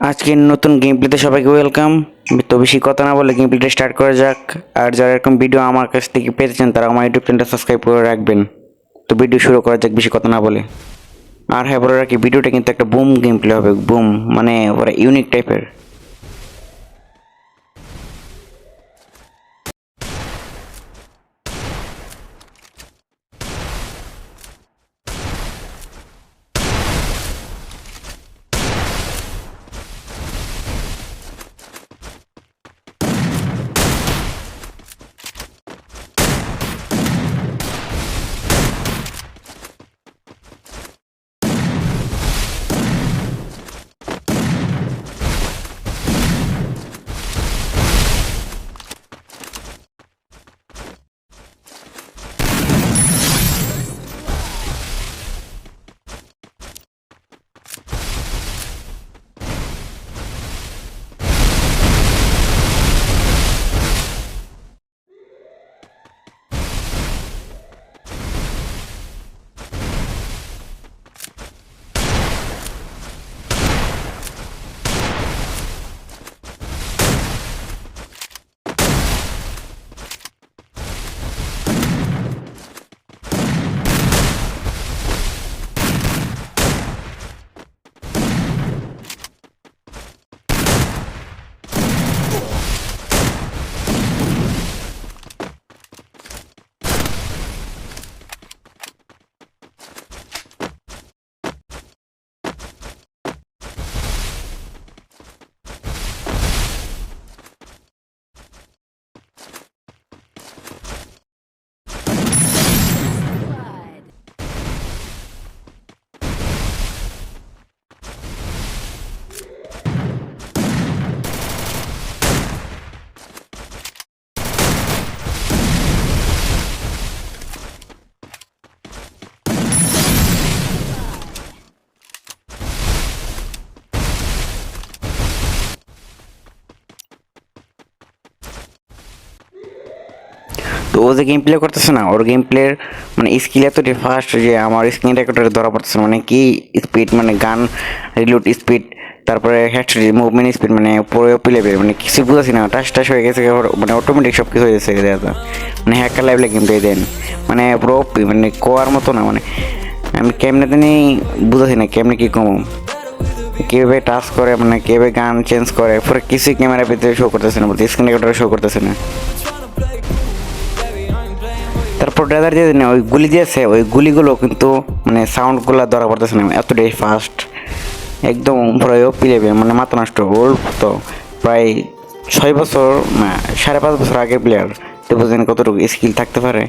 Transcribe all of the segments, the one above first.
আজকের নতুন গেম প্লেতে সবাইকে ওয়েলকাম তো বেশি কথা না বলে গেম প্লেটা স্টার্ট করা যাক। আর যারা এরকম ভিডিও আমার কাছ থেকে পেয়েছেন, তারা আমার ইউটিউব চ্যানেলটা সাবস্ক্রাইব করে রাখবেন। তো ভিডিও শুরু করা যাক, বেশি কথা না বলে। আর হ্যাঁ বলে রাখি ভিডিওটা কিন্তু একটা বুম গেম প্লে হবে বুম মানে ওরা ইউনিক টাইপের তো ও যে গেম প্লে করতেছে না, ওর গেম প্লের মানে স্কিল এতটাই ফাস্ট যে আমার স্ক্রিন রেকর্ডারে ধরা পড়তেছে। মানে কি স্পিড মানে গান রিলোড স্পিড তারপরে হেড মুভমেন্ট স্পিড মানে পুরো লেভেল মানে কিছু বুঝাচ্ছি না। টাস টাস হয়ে গেছে মানে অটোমেটিক সব কিছু হয়ে গেছে মানে হ্যাকার লেভেলে গেম প্লে দেন। মানে পুরো মানে কোয়ার মতো না মানে আমি কেমনে দিনই বুঝাচ্ছি না, কেমনে কি কম। কীভাবে টাচ করে মানে কীভাবে গান চেঞ্জ করে, পুরো কিছুই ক্যামেরা ভিতরে শো করতেছে না বলতে স্ক্রিন রেকর্ডারে শো করতেছে না। তারপর ড্রাইভার না ওই গুলি দিয়েছে, ওই গুলিগুলো কিন্তু মানে সাউন্ডগুলো ধরা পড়তেছে না। এতটাই ফাস্ট একদম প্রায় পিলেবে মানে মাথা নষ্ট। ওর তো প্রায় ছয় বছর সাড়ে পাঁচ বছর আগে প্লেয়ার তো বুঝলেন কতটুকু স্কিল থাকতে পারে।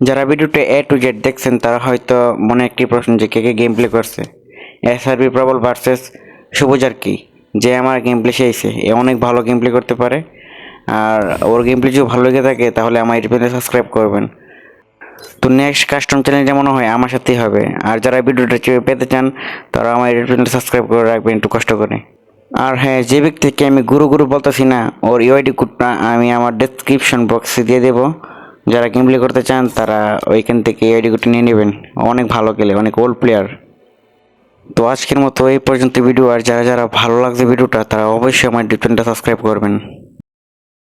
যারা ভিডিওটা এ টু জেড দেখছেন, তারা হয়তো মনে একটি প্রশ্ন যে কে কে গেম প্লে করছে? S R B Prabal versus Sabuj আর কি, যে আমার গেম প্লে সেইছে এ অনেক ভালো গেম প্লে করতে পারে। আর ওর গেম প্লে যদি ভালো লেগে থাকে, তাহলে আমার ইউটিউবে সাবস্ক্রাইব করবেন। তো নেক্সট কাস্টম চ্যালেঞ্জ যেমন হয়, আমার সাথেই হবে। আর যারা ভিডিওটা পেতে চান, তারা আমার ইউটিউব সাবস্ক্রাইব করে রাখবেন একটু কষ্ট করে। আর হ্যাঁ যে ব্যক্তিকে আমি গুরু গুরু বলতেছি না, ওর ইউআইডি কোডটা আমি আমার ডেসক্রিপশন বক্সে দিয়ে দেবো। যারা গেম প্লে করতে চান, তারা ওইখান থেকে এআইডি গুটি নিয়ে নেবেন। অনেক ভালো খেলে, অনেক ওল্ড প্লেয়ার তো আজকের মতো এই পর্যন্ত ভিডিও আর যারা যারা ভালো লাগছে ভিডিওটা তারা অবশ্যই আমার ডিপেন্ডটা সাবস্ক্রাইব করবেন।